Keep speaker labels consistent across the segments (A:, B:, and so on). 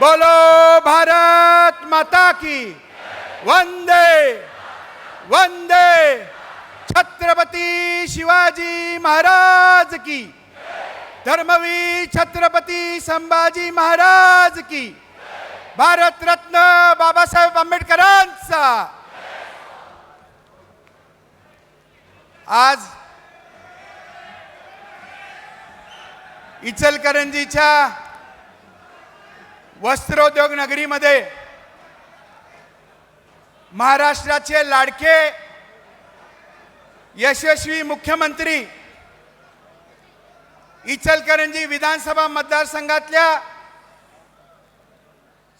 A: बोलो भारत माता की। वंदे वंदे। छत्रपती शिवाजी महाराज की। धर्मवीर छत्रपती संभाजी महाराज की। भारतरत्न बाबासाहेब आंबेडकरांचा। आज इचलकरंजीच्या वस्त्रोद्योग नगरीमध्ये महाराष्ट्राचे लाडके यशस्वी मुख्यमंत्री इचलकरंजी विधानसभा मतदारसंघातल्या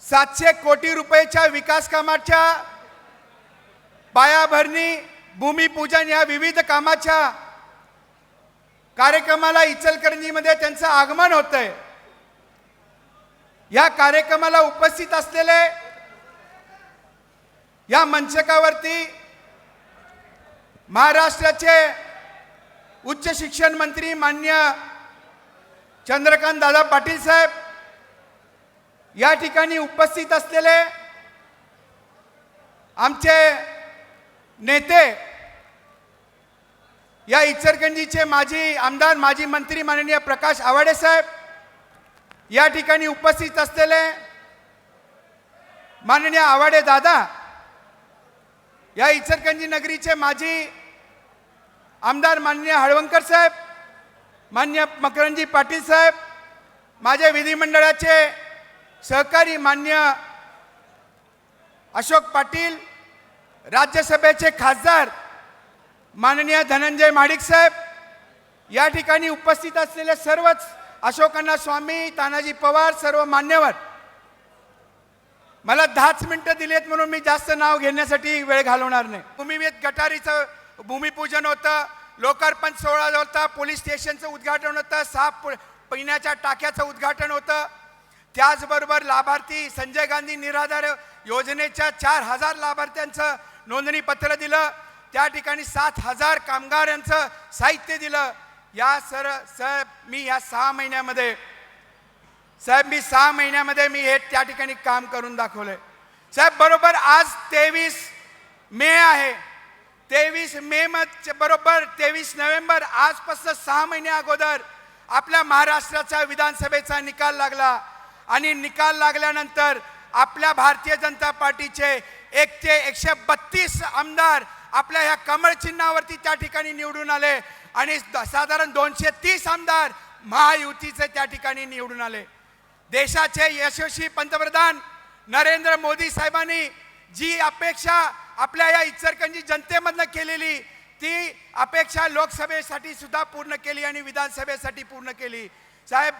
A: सातशे कोटी रुपयेच्या विकास कामाच्या पायाभरणी भूमिपूजन या विविध कामाच्या कार्यक्रमाला इचलकरंजीमध्ये त्यांचं आगमन होतंय. या कार्यक्रमाला उपस्थित असलेले या मंचकावरती महाराष्ट्राचे उच्च शिक्षण मंत्री मान्य चंद्रकांत दादा पाटील साहेब या ठिकाणी उपस्थित असलेले आमचे नेते या इचरगंजीचे माजी आमदार माजी मंत्री माननीय प्रकाश आवाडे साहेब या ठिकाणी उपस्थित असलेले माननीय आवाडे दादा या इचलकरंजी नगरीचे माजी आमदार माननीय हळवंकर साहेब मान्य मकरंजी पाटील साहेब माझ्या विधिमंडळाचे सहकारी मान्य अशोक पाटील राज्यसभेचे खासदार माननीय धनंजय माडिक साहेब या ठिकाणी उपस्थित असलेले सर्वच अशोकण्णा स्वामी तानाजी पवार सर्व मान्यवर. मला दहाच मिनिटं दिलेत म्हणून मी जास्त नाव घेण्यासाठी वेळ घालवणार नाही. भूमिवेद गटारीचं भूमिपूजन होतं लोकार्पण सोहळा होता पोलीस स्टेशनचं उद्घाटन होतं साप पिण्याच्या टाक्याचं उद्घाटन होतं. त्याचबरोबर लाभार्थी संजय गांधी निराधार योजनेच्या चार हजार लाभार्थ्यांचं नोंदणी पत्र दिलं. त्या ठिकाणी सात हजार कामगारांचं साहित्य दिलं. या सर साहेब मी या सहा महिन्यामध्ये साहेब मी सहा महिन्यामध्ये मी हे त्या ठिकाणी काम करून दाखवलंय. साहेब बरोबर आज तेवीस मे आहे. तेवीस मे मध्ये बरोबर तेवीस नोव्हेंबर आजपासून सहा महिन्या अगोदर आपल्या महाराष्ट्राच्या विधानसभेचा निकाल लागला. आणि निकाल लागल्यानंतर आपल्या भारतीय जनता पार्टीचे एक ते एकशे बत्तीस आमदार आपल्या ह्या कमळ चिन्हावरती त्या ठिकाणी निवडून आले. आणि साधारण दोनशे तीस आमदार महायुतीचे त्या ठिकाणी निवडून आले. देशाचे यशस्वी पंतप्रधान नरेंद्र मोदी साहेबांनी जी अपेक्षा आपल्या या इचरकंजी जनतेमधनं केलेली ती अपेक्षा लोकसभेसाठी सुद्धा पूर्ण केली आणि विधानसभेसाठी पूर्ण केली. साहेब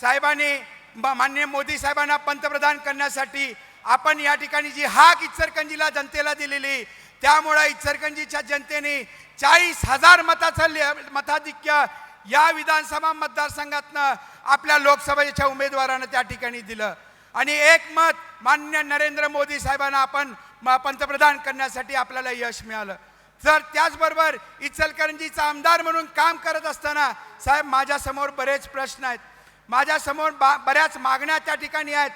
A: साहेबांनी मान्य माननीय मोदी साहेबांना पंतप्रधान करण्यासाठी आपण या ठिकाणी जी हाक इचरकंजीला जनतेला दिलेली त्यामुळं इचलकरंजीच्या जनतेने चाळीस हजार मताचं मताधिक्य या विधानसभा मतदारसंघातनं आपल्या लोकसभेच्या उमेदवारानं त्या ठिकाणी दिलं. आणि एक मत मान्य नरेंद्र मोदी साहेबांना आपण म- पंतप्रधान करण्यासाठी आपल्याला यश मिळालं. तर त्याचबरोबर इचलकरंजीचा आमदार म्हणून काम करत असताना साहेब माझ्यासमोर बरेच प्रश्न आहेत. माझ्यासमोर बा बऱ्याच मागण्या त्या ठिकाणी आहेत.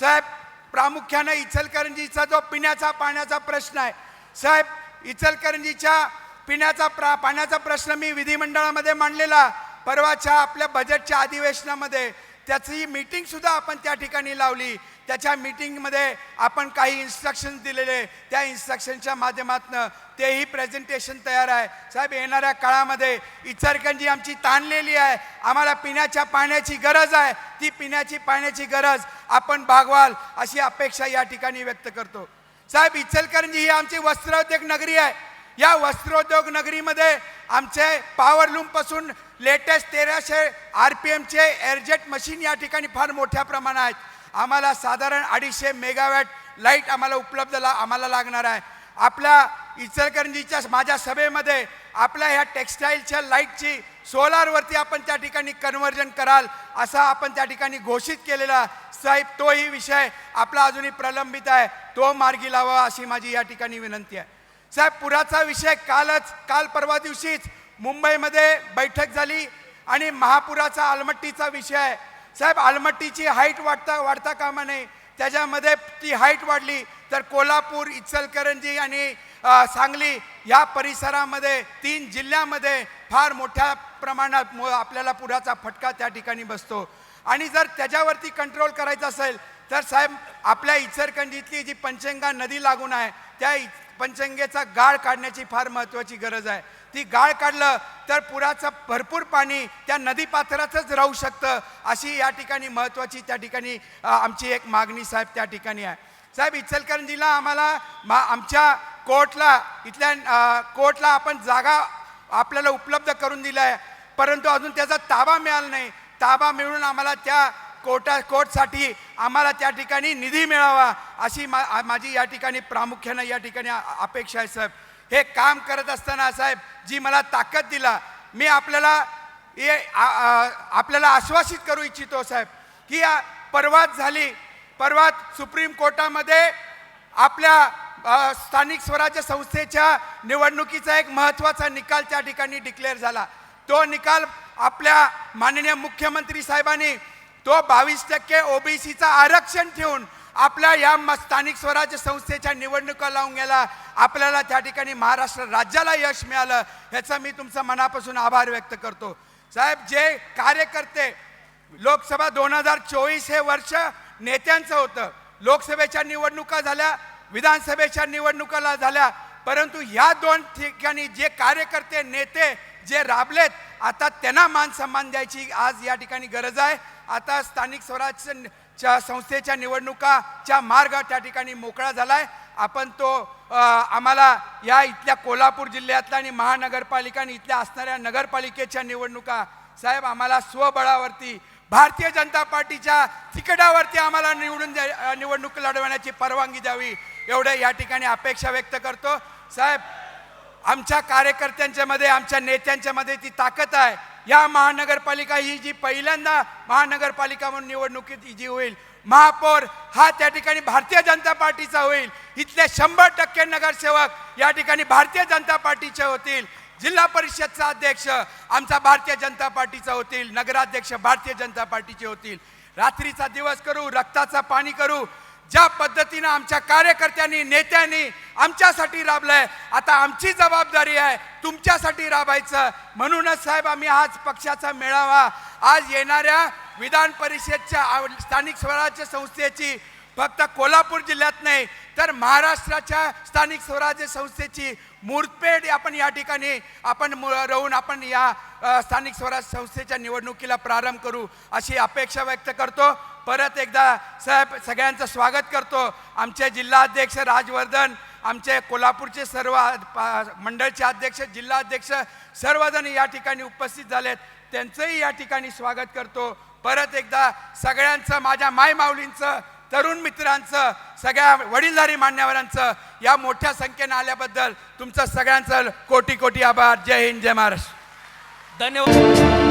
A: साहेब प्रामुख्यानं इचलकरंजीचा जो पिण्याचा पाण्याचा प्रश्न आहे साहेब इचलकरंजीच्या पिण्याचा प्रा पाण्याचा प्रश्न मी विधिमंडळामध्ये मांडलेला. परवाच्या आपल्या बजेटच्या अधिवेशनामध्ये त्याची मीटिंगसुद्धा आपण त्या ठिकाणी लावली. त्याच्या मीटिंगमध्ये आपण काही इन्स्ट्रक्शन दिलेले. त्या इन्स्ट्रक्शनच्या माध्यमातून तेही प्रेझेंटेशन तयार आहे. साहेब येणाऱ्या काळामध्ये इचरकंजी आमची ताणलेली आहे. आम्हाला पिण्याच्या पाण्याची गरज आहे. ती पिण्याची पाण्याची गरज आपण भागवाल अशी अपेक्षा या ठिकाणी व्यक्त करतो. साहेब इचलकरंजी ही आमची वस्त्रोद्योग नगरी आहे. या वस्त्रोद्योग नगरीमध्ये आमचे पावरलूमपासून लेटेस्ट तेराशे आर पी एमचे एअरजेट मशीन या ठिकाणी फार मोठ्या प्रमाणात आहेत. आम्हाला साधारण अडीचशे मेगावॅट लाइट आम्हाला उपलब्ध ला आम्हाला लागणार आहे. आपल्या इचलकरंजीच्या माझ्या सभेमध्ये आपल्या ह्या टेक्स्टाईलच्या लाईटची सोलारवरती आपण त्या ठिकाणी कन्व्हर्जन कराल असा आपण त्या ठिकाणी घोषित केलेला साहेब तोही विषय आपला अजूनही प्रलंबित आहे. तो मार्गी लावा अशी माझी या ठिकाणी विनंती आहे. साहेब पुराचा विषय कालच काल परवा दिवशीच मुंबईमध्ये बैठक झाली आणि महापुराचा आलमट्टीचा विषय आहे. साहेब आलमट्टीची हाईट वाढता वाढता कामा नये. त्याच्यामध्ये ती हाईट वाढली तर कोल्हापूर इचलकरंजी आणि सांगली या परिसरामध्ये तीन जिल्ह्यामध्ये फार मोठ्या प्रमाणात मो- आपल्याला पुराचा फटका त्या ठिकाणी बसतो. आणि जर त्याच्यावरती कंट्रोल करायचं असेल तर साहेब आपल्या इचरकंजीतली जी पंचंगा नदी लागून आहे त्या पंचंगेचा गाळ काढण्याची फार महत्त्वाची गरज आहे. ती गाळ काढलं तर पुराचं भरपूर पाणी त्या नदीपात्रातच राहू शकतं अशी या ठिकाणी महत्त्वाची त्या ठिकाणी आमची एक मागणी साहेब त्या ठिकाणी आहे. साहेब इचलकरंजीला आम्हाला मा आमच्या कोर्टला इथल्या कोर्टला आपण जागा आपल्याला उपलब्ध करून दिला आहे परंतु अजून त्याचा ताबा मिळाला नाही. ताबा मिळून आम्हाला त्या कोर्टा कोर्टसाठी आम्हाला त्या ठिकाणी निधी मिळावा अशी मा माझी या ठिकाणी प्रामुख्यानं या ठिकाणी अपेक्षा आहे साहेब. हे काम करत असताना साहेब जी मला ताकद दिला मी आपल्याला हे आपल्याला आश्वासित करू इच्छितो साहेब की या परवात झाली. परवात सुप्रीम कोर्टामध्ये आपल्या स्थानिक स्वराज्य संस्थेच्या निवडणुकीचा एक महत्त्वाचा निकाल त्या ठिकाणी डिक्लेअर झाला. तो निकाल आपल्या माननीय मुख्यमंत्री साहेबांनी तो बावीस टक्के ओबीसीचा आरक्षण ठेवून आपल्या या स्थानिक स्वराज्य संस्थेच्या निवडणुका लावून गेला. आपल्याला त्या ठिकाणी महाराष्ट्र राज्याला यश मिळालं ह्याचा मी तुमचा मनापासून आभार व्यक्त करतो. साहेब जे कार्यकर्ते लोकसभा दोन हजार चोवीस हे वर्ष नेत्यांचं होतं. लोकसभेच्या निवडणुका झाल्या विधानसभेच्या निवडणुकाला झाल्या. परंतु ह्या दोन ठिकाणी जे कार्यकर्ते नेते जे राबलेत आता त्यांना मान सन्मान द्यायची आज या ठिकाणी गरज आहे. आता स्थानिक स्वराज्य संस्थेच्या निवडणुकाच्या मार्ग त्या ठिकाणी मोकळा झालाय. आपण तो आम्हाला या इथल्या कोल्हापूर जिल्ह्यातल्या आणि महानगरपालिका आणि इथल्या असणाऱ्या नगरपालिकेच्या निवडणुका साहेब आम्हाला स्वबळावरती भारतीय जनता पार्टीच्या तिकटावरती आम्हाला निवडून द्या निवडणूक लढवण्याची परवानगी द्यावी एवढं या ठिकाणी अपेक्षा व्यक्त करतो. साहेब आमच्या कार्यकर्त्यांच्या मध्ये आमच्या नेत्यांच्या मध्ये ती ताकद आहे. या महानगरपालिका ही जी पहिल्यांदा महानगरपालिका म्हणून निवडणुकीत जी होईल महापौर हा त्या ठिकाणी भारतीय जनता पार्टीचा होईल. इथले शंभर टक्के नगरसेवक या ठिकाणी भारतीय जनता पार्टीचे होतील. जिल्हा परिषदचा अध्यक्ष आमचा भारतीय जनता पार्टीचा होतील नगराध्यक्ष भारतीय जनता पार्टीचे होतील. रात्रीचा दिवस करू रक्ताचा पाणी करू. ज्या पद्धतीनं आमच्या कार्यकर्त्यांनी नेत्यांनी आमच्यासाठी राबलंय आता आमची जबाबदारी आहे तुमच्यासाठी राबायचं. म्हणूनच साहेब आम्ही आज पक्षाचा मेळावा आज येणाऱ्या विधान परिषदच्या स्थानिक स्वराज्य संस्थेची फक्त कोल्हापूर जिल्ह्यात नाही तर महाराष्ट्राच्या स्थानिक स्वराज्य संस्थेची मुहूर्तपेढ आपण या ठिकाणी आपण मु- राहून आपण या स्थानिक स्वराज्य संस्थेच्या निवडणुकीला प्रारंभ करू अशी अपेक्षा व्यक्त करतो. परत एकदा साहेब सगळ्यांचं स्वागत करतो. आमचे जिल्हाध्यक्ष राजवर्धन आमचे कोल्हापूरचे सर्व मंडळचे अध्यक्ष जिल्हाध्यक्ष सर्वजण या ठिकाणी उपस्थित झालेत. त्यांचंही या ठिकाणी स्वागत करतो. परत एकदा सगळ्यांचं माझ्या मायमाऊलींचं तरुण मित्रांचं सगळ्या वडीलधारी मान्यवरांचं या मोठ्या संख्येनं आल्याबद्दल तुमचं सगळ्यांचं कोटी कोटी आभार. जय हिंद जय महाराष्ट्र.
B: धन्यवाद.